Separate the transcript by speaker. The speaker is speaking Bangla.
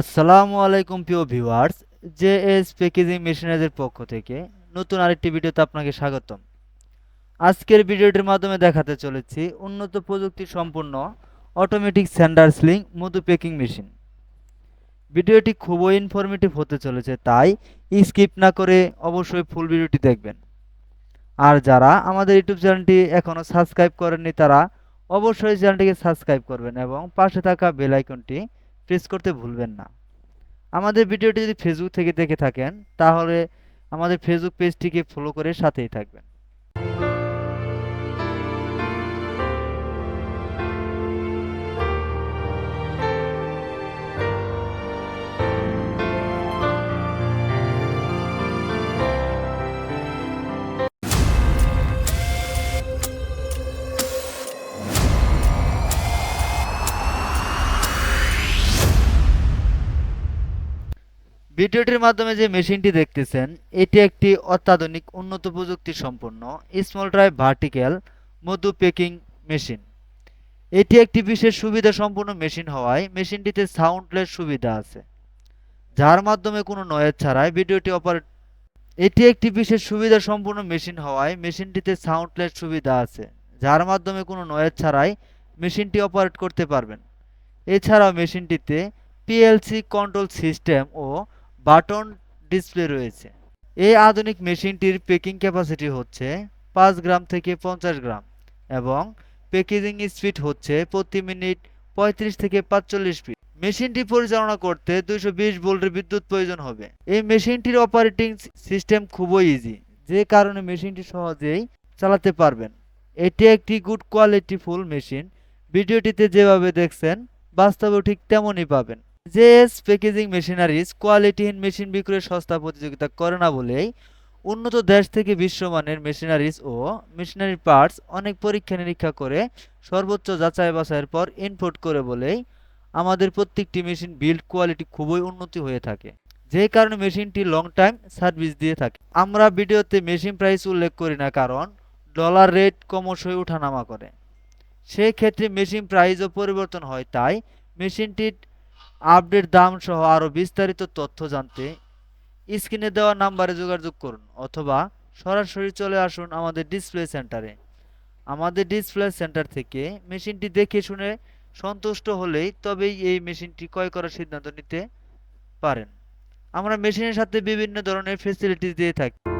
Speaker 1: আসসালামু আলাইকুম প্রিয় ভিউয়ার্স জে এস প্যাকেজিং মেশিনারিজের পক্ষ থেকে নতুন আরেকটি ভিডিওতে আপনাকে স্বাগতম। আজকের ভিডিওটির মাধ্যমে দেখাতে চলেছি উন্নত প্রযুক্তি সম্পন্ন অটোমেটিক স্যান্ডার স্লিং মধু প্যাকিং মেশিন ভিডিওটি খুবই ইনফরমেটিভ হতে চলেছে, তাই স্কিপ না করে অবশ্যই ফুল ভিডিওটি দেখবেন। আর যারা আমাদের ইউটিউব চ্যানেলটি এখনও সাবস্ক্রাইব করেননি, তারা অবশ্যই চ্যানেলটিকে সাবস্ক্রাইব করবেন এবং পাশে থাকা বেল আইকনটি প্রেস করতে ভুলবেন না। আমাদের ভিডিওটি যদি ফেসবুক থেকে দেখে থাকেন, তাহলে আমাদের ফেসবুক পেজটিকে ফলো করে সাথেই থাকবেন। ভিডিওটির মাধ্যমে যে মেশিনটি দেখতেছেন, এটি একটি অত্যাধুনিক উন্নত প্রযুক্তি সম্পন্ন স্মল ড্রাইভ ভার্টিক্যাল মধু প্যাকিং মেশিন এটি একটি বিশেষ সুবিধা সম্পন্ন মেশিন হওয়ায় মেশিনটিতে সাউন্ডলেস সুবিধা আছে, যার মাধ্যমে কোনো নয়েজ ছাড়াই ভিডিওটি অপারেট এটি একটি বিশেষ সুবিধা সম্পন্ন মেশিন হওয়ায় মেশিনটিতে সাউন্ডলেস সুবিধা আছে, যার মাধ্যমে কোনো নয়েজ ছাড়াই মেশিনটি অপারেট করতে পারবেন। এছাড়াও মেশিনটিতে পিএলসি কন্ট্রোল সিস্টেম ও বাটন ডিসপ্লে রয়েছে। এই আধুনিক মেশিনটির পেকিং ক্যাপাসিটি হচ্ছে পাঁচ গ্রাম থেকে পঞ্চাশ গ্রাম এবং প্যাকেজিং স্পিড হচ্ছে প্রতি মিনিট পঁয়ত্রিশ থেকে পাঁচচল্লিশ ফিট মেশিনটি পরিচালনা করতে দুইশো বিশ ভোল্টের বিদ্যুৎ প্রয়োজন হবে। এই মেশিনটির অপারেটিং সিস্টেম খুবই ইজি যে কারণে মেশিনটি সহজেই চালাতে পারবেন। এটি একটি গুড কোয়ালিটি ফুল মেশিন ভিডিওটিতে যেভাবে দেখছেন, বাস্তবেও ঠিক তেমনই পাবেন। জেএস প্যাকেজিং মেশিনারিজ কোয়ালিটিহীন মেশিন বিক্রয়ের সস্তা প্রতিযোগিতা করে না বলেই উন্নত দেশ থেকে বিশ্বমানের মেশিনারিজ ও মেশিনারি পার্টস অনেক পরীক্ষা নিরীক্ষা করে সর্বোচ্চ যাচাই বাছাইয়ের পর ইনপুট করে বলেই আমাদের প্রত্যেকটি মেশিন বিল্ড কোয়ালিটি খুবই উন্নতি হয়ে থাকে। যে কারণে মেশিনটি লং টাইম সার্ভিস দিয়ে থাকে। আমরা ভিডিওতে মেশিন প্রাইস উল্লেখ করি না কারণ ডলার রেট ক্রমশই ওঠানামা করে। সেই ক্ষেত্রে মেশিন প্রাইসও পরিবর্তন হয়, তাই মেশিনটির আপডেট দাম সহ আরও বিস্তারিত তথ্য জানতে স্ক্রিনে দেওয়া নাম্বারে যোগাযোগ করুন অথবা সরাসরি চলে আসুন আমাদের ডিসপ্লে সেন্টারে। আমাদের ডিসপ্লে সেন্টার থেকে মেশিনটি দেখে শুনে সন্তুষ্ট হলেই তবেই এই মেশিনটি ক্রয় করার সিদ্ধান্ত নিতে পারেন। আমরা মেশিনের সাথে বিভিন্ন ধরনের ফেসিলিটিস দিয়ে থাকি।